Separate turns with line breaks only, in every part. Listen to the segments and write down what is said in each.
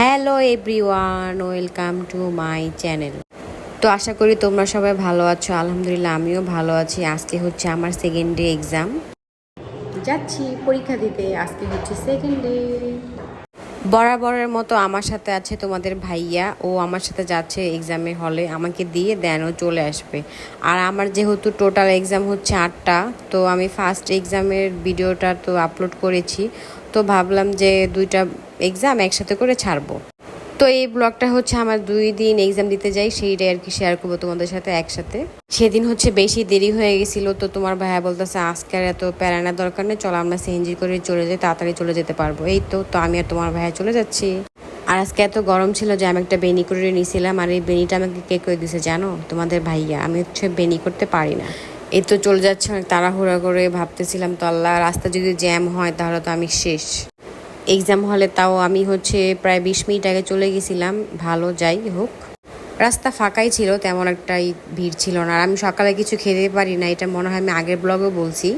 Hello everyone welcome to my channel. তো আশা করি তোমরা সবাই ভালো আছো। আলহামদুলিল্লাহ আমিও ভালো আছি। আজকে হচ্ছে আমার সেকেন্ড ডে এক্সাম যাচ্ছি পরীক্ষা দিতে। আজকে হচ্ছে সেকেন্ড ডে বরাবরের মতো আমার সাথে আছে তোমাদের ভাইয়া। ও আমার সাথে যাচ্ছে এক্সামে হলে আমাকে দিয়ে দেন ও চলে আসবে। আর আমার যেহেতু টোটাল এক্সাম হচ্ছে আটটা তো আমি ফার্স্ট এক্সামের ভিডিওটা তো আপলোড করেছি। তো ভাবলাম যে দুইটা এক্সাম একসাথে করে ছাড়বো। তো এই ব্লগটা হচ্ছে আমার দুই দিন এক্সাম দিতে যাই, সেইটাই আর কি শেয়ার করব তোমাদের সাথে একসাথে। সেদিন হচ্ছে বেশি দেরি হয়ে গেছিল, তো তোমার ভাইয়া বলতেছে, আজকে আর এত প্যারানার দরকার নেই, চলো আমরা সিএনজি করে চলে যাই, তাড়াতাড়ি চলে যেতে পারব। এই তো তো আমি আর তোমার ভাইয়া চলে যাচ্ছি। আর আজকে এত গরম ছিল যে আমি একটা বেনি করে নিয়েছিলাম আর এই বেনিটা আমাকে কে করে দিছে জানো? তোমাদের ভাইয়া, আমি হচ্ছে বেনি করতে পারি না। এই তো চলে যাচ্ছে, অনেক তাড়াহুড়া করে ভাবতেছিলাম, তো আল্লাহ, রাস্তা যদি জ্যাম হয় তাহলে তো আমি শেষ। এক্সাম হলে তাও আমি হচ্ছে প্রায় বিশ মিনিট আগে চলে গেছিলাম। ভালো যাই হোক। রাস্তা ফাঁকাই ছিল, তেমন একটাই ভিড় ছিল না। আর আমি সকালে কিছু খেতে পারি না, এটা মনে হয় আমি আগের ব্লগেও বলছি।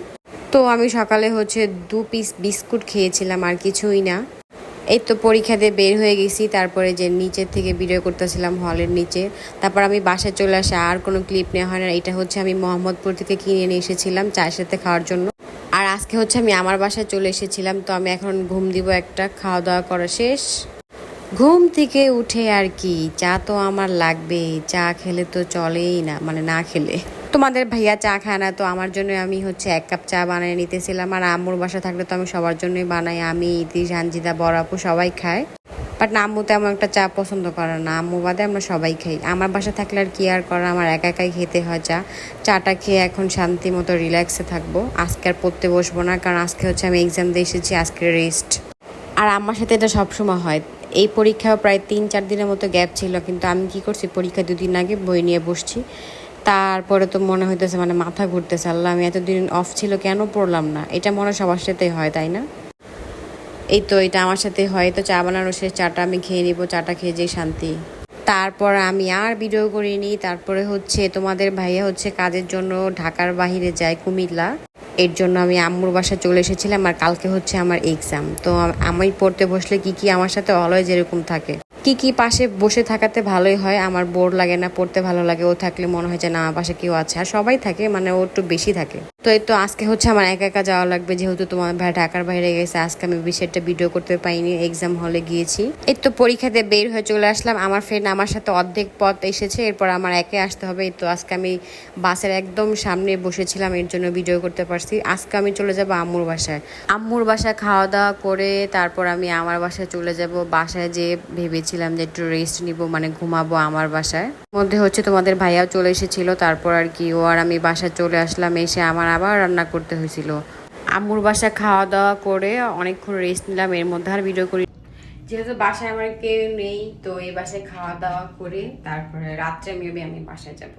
তো আমি সকালে হচ্ছে দু পিস বিস্কুট খেয়েছিলাম, আর কিছুই না। এই তো পরীক্ষা দিয়ে বের হয়ে গেছি, তারপরে যে নিচের থেকে ভিডিও করতেছিলাম হলের নিচে। তারপর আমি বাসায় চলে আসে, আর কোনো ক্লিপ নেওয়া হয় না। এটা হচ্ছে আমি মোহাম্মদপুর থেকে কিনে নিয়ে এসেছিলাম চায়ের সাথে খাওয়ার জন্য। আজকে হচ্ছে আমি আমার বাসায় চলে এসেছিলাম, তো আমি এখন ঘুম দিব একটা খাওয়া দাওয়া করা শেষ। ঘুম থেকে উঠে আর কি, চা তো আমার লাগবে, চা খেলে তো চলেই না মানে না খেলে। তোমাদের ভাইয়া চা খায় না, তো আমার জন্য আমি হচ্ছে এক কাপ চা বানিয়ে নিতেছিলাম, আর আম্মুর বাসা থাকলে তো আমি সবার জন্যই বানাই, আমি ইতি সানজিদা বরাপু সবাই খায়। বাট আম্মু তেমন একটা চা পছন্দ করে না। আম্মু বাদে আমরা সবাই খাই। আমার বাসা থাকলে আর কি আর করা? আমার একা একাই খেতে হয় চা। চাটা খেয়ে এখন শান্তি মতো রিল্যাক্সে থাকব। আজকে আর পড়তে বসবো না, কারণ আজকে হচ্ছে আমি এক্সাম দিয়ে এসেছি, আজকে রেস্ট আর আমার সাথে এটা সবসময় হয়। এই পরীক্ষা প্রায় তিন, চার দিনের মতো গ্যাপ ছিল, কিন্তু আমি কি করছি? পরীক্ষা দুদিন আগে বই নিয়ে বসছি। তারপরে তো মনে হইতেছে মানে মাথা ঘুরতেছে। আল্লাহ, আমি এতদিন অফ ছিল, কেন পড়লাম না? এটা মনে সবার সাথেই হয়, তাই না? এই তো এটা আমার সাথে হয়। তো চা বানানো শেষ, চাটা আমি খেয়ে নিব, চাটা খেয়ে যেই শান্তি। তারপর আমি আর ভিডিও করিনি। তারপরে হচ্ছে তোমাদের ভাইয়া হচ্ছে কাজের জন্য ঢাকার বাহিরে যায় কুমিল্লা। এর জন্য আমি আম্মুর বাসায় চলে এসেছিলাম আর কালকে হচ্ছে আমার এক্সাম তো আমি পড়তে বসলে কি কি আমার সাথে অলওয়েজ এরকম থাকে? কি কি পাশে বসে থাকাতে ভালোই হয়? আমার বোর লাগে না, পড়তে ভালো লাগে। ও থাকলে মনে হয় যে না আমার পাশে কেউ আছে। আর সবাই থাকে মানে ও একটু বেশি থাকে। তো এই তো আজকে হচ্ছে আমার একা একা যাওয়া লাগবে, যেহেতু তোমার ভাই ঢাকার বাইরে গেছে, আজকে আমি একটা ভিডিও করতে পাইনি এক্সাম হলে গিয়েছি। এই তো পরীক্ষাতে বের হয়ে চলে আসলাম, আমার ফ্রেন্ড আমার সাথে অর্ধেক পথ এসেছে, এরপর আমার একে আসতে হবে। এই তো আজকে আমি বাসের একদম সামনে বসেছিলাম, এর জন্য ভিডিও করতে পারছি। আজকে আমি চলে যাব আম্মুর বাসায়। আম্মুর বাসায় খাওয়া দাওয়া করে তারপর আমি আমার বাসায় চলে যাব। বাসায় যে ভেবেছিলাম যে একটু রেস্ট নিব মানে ঘুমাবো আমার বাসায়। মধ্যে হচ্ছে তোমাদের ভাইয়াও চলে এসেছিল, তারপর আর কি, ও আর আমি বাসায় চলে আসলাম, এসে আমার আবার রান্না করতে হয়েছিল। আম্মুর বাসায় খাওয়া দাওয়া করে অনেকক্ষণ রেস্ট নিলাম, এর মধ্যে আর ভিডিও করি। যেহেতু বাসায় আমার কেউ নেই, তো এই বাসায় খাওয়া দাওয়া করে তারপরে রাত্রে মেবি আমি বাসায় যাব।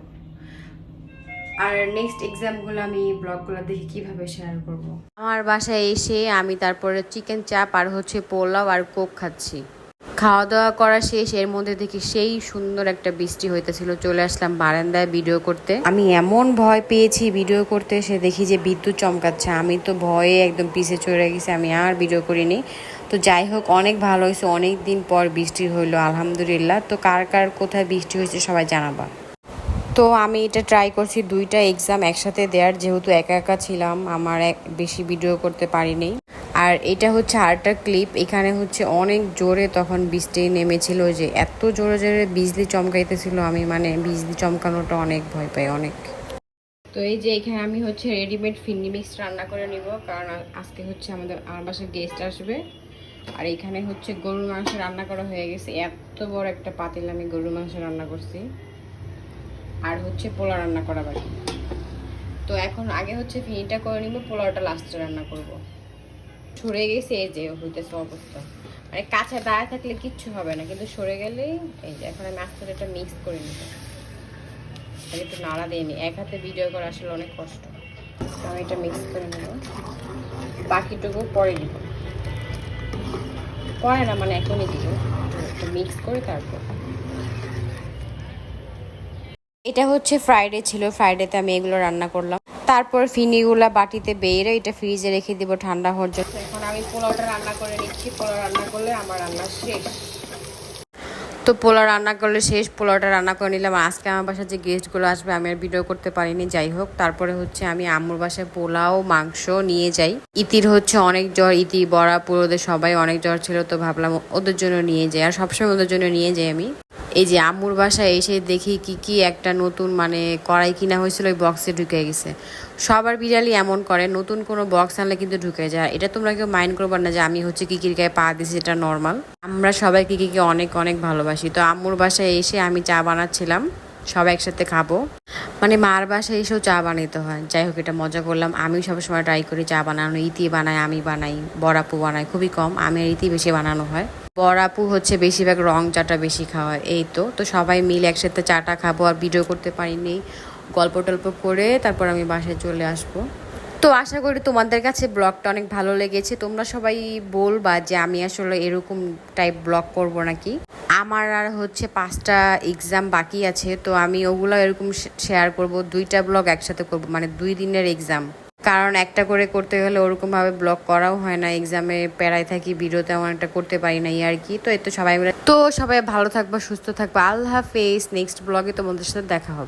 আর নেক্সট এক্সামগুলো আমি ব্লগগুলো দেখে কীভাবে শেয়ার করব। আমার বাসায় এসে আমি তারপরে চিকেন চাপ আর হচ্ছে পোলাও আর কোক খাচ্ছি। খাওয়া দাওয়া করা শেষ, এর মধ্যে দেখি সেই সুন্দর একটা বৃষ্টি হইতেছিল। চলে আসলাম বারান্দায় ভিডিও করতে। আমি এমন ভয় পেয়েছি ভিডিও করতে, সে দেখি যে বিদ্যুৎ চমকাচ্ছে। আমি তো ভয়ে একদম পিছে চড়ে গেছি, আমি আর ভিডিও করিনি। তো যাই হোক, অনেক ভালো হয়েছে। অনেক দিন পর বৃষ্টি হইল, আলহামদুলিল্লাহ। তো কার কার কোথায় বৃষ্টি হয়েছে সবাই জানাবা। তো আমি এটা ট্রাই করছি দুইটা এক্সাম একসাথে দেওয়ার যেহেতু একা একা ছিলাম, আমার এক বেশি ভিডিও করতে পারিনি। আর এটা হচ্ছে আরেকটা ক্লিপ এখানে হচ্ছে অনেক জোরে তখন বৃষ্টি নেমেছিল যে এত জোরে জোরে বিজলি চমকাইতেছিল, আমি মানে বিজলি চমকানোটা অনেক ভয় পাই, অনেক। তো এই যে এখানে আমি হচ্ছে রেডিমেড ফিন্ডি মিক্স রান্না করে নিব, কারণ আজকে হচ্ছে আমাদের, আমার বাসায় গেস্ট আসবে। আর এখানে হচ্ছে গরুর মাংস রান্না করা হয়ে গেছে, এত বড় একটা পাতিল আমি গরুর মাংস রান্না করছি। আর হচ্ছে পোলা রান্না করা বাকি। তো এখন আগে হচ্ছে ফিনিটা করে নিব, পোলাওটা লাস্টে রান্না করব। সরে গেছে, এই যে হইতেছে অবস্থা। মানে কাছে দাঁড়ায় থাকলে কিচ্ছু হবে না, কিন্তু সরে গেলেই এই যে এখন আমি আস্তে এটা মিক্স করে নিব। একটু নাড়া দিয়ে নি। এক হাতে ভিডিও করা আসলে অনেক কষ্ট। আমি এটা মিক্স করে নেব। বাকিটুকু পরে দিব পরে না মানে এখনই দিব। মিক্স করে তারপর। এটা হচ্ছে ফ্রাইডে ছিল। ফ্রাইডেতে আমি এগুলো রান্না করলাম। তারপর ফিনিগুলা বাটিতে বেড়ে এটা ফ্রিজে রেখে দিব ঠান্ডা হওয়ার জন্য। এখন আমি পোলাওটা রান্না করে নিচ্ছি। পোলাও রান্না করলে আমার রান্না শেষ। তো পোলাও রান্না করলে শেষ। পোলাওটা রান্না করে নিলাম। আজকে আমার বাসায় যে গেস্টগুলো আসবে আমি আর ভিডিও করতে পারিনি। যাই হোক তারপরে হচ্ছে আমি আম্মুর বাসায় পোলাও মাংস নিয়ে যাই। ইতির হচ্ছে অনেক জ্বর। ইতি বড়া পুরোদের সবাই অনেক জ্বর ছিল তো ভাবলাম ওদের জন্য নিয়ে যাই। আর সবসময় ওদের জন্য নিয়ে যাই আমি। এই যে আম্মুর বাসায় এসে দেখি কি কি একটা নতুন মানে কড়াই কিনা হয়েছিল, ওই বক্সে ঢুকে গেছে। সবার বিড়ালই এমন করে, নতুন কোনো বক্স আনলে কিন্তু ঢুকে যায়। এটা তোমরা কেউ মাইন্ড করবার না যে আমি হচ্ছে কিকির গায়ে পা দিছি এটা নর্মাল আমরা সবাই কিকিকে অনেক অনেক ভালোবাসি। তো আম্মুর বাসায় এসে আমি চা বানাচ্ছিলাম সবাই একসাথে খাব। মানে মার বাসায় এসেও চা বানাইতে হয়। যাই হোক, এটা মজা করলাম। আমিও সবসময় ট্রাই করি চা বানানো। ইতি বানাই আমি বানাই বড়াপু বানাই খুবই কম। আমি ইতি বেশি বানানো হয়। বড়াপু হচ্ছে বেশিরভাগ রং চাটা বেশি খাওয়া, এই তো। তো সবাই মিলে একসাথে চাটা খাব, আর ভিডিও করতে পারিনি। গল্প টল্প করে তারপর আমি বাসায় চলে আসব। তো আশা করি তোমাদের কাছে ব্লগটা অনেক ভালো লেগেছে। তোমরা সবাই বলবা যে আমি আসলে এরকম টাইপ ব্লগ করব নাকি। আমার আর হচ্ছে পাঁচটা এক্সাম বাকি আছে, তো আমি ওগুলো এরকম শেয়ার করব, দুইটা ব্লগ একসাথে করব মানে দুই দিনের এক্সাম কারণ একটা করে করতে গেলে ওরকমভাবে ব্লগ করাও হয় না। এক্সামে প্যারায় থাকি ভিডিও তেমন একটা করতে পারি না আর কি। তো এতো সবাই মিলে তো সবাই ভালো থাকবা, সুস্থ থাকবা। আল্লাহ হাফেজ। নেক্সট ব্লগে তোমাদের সাথে দেখা হবে।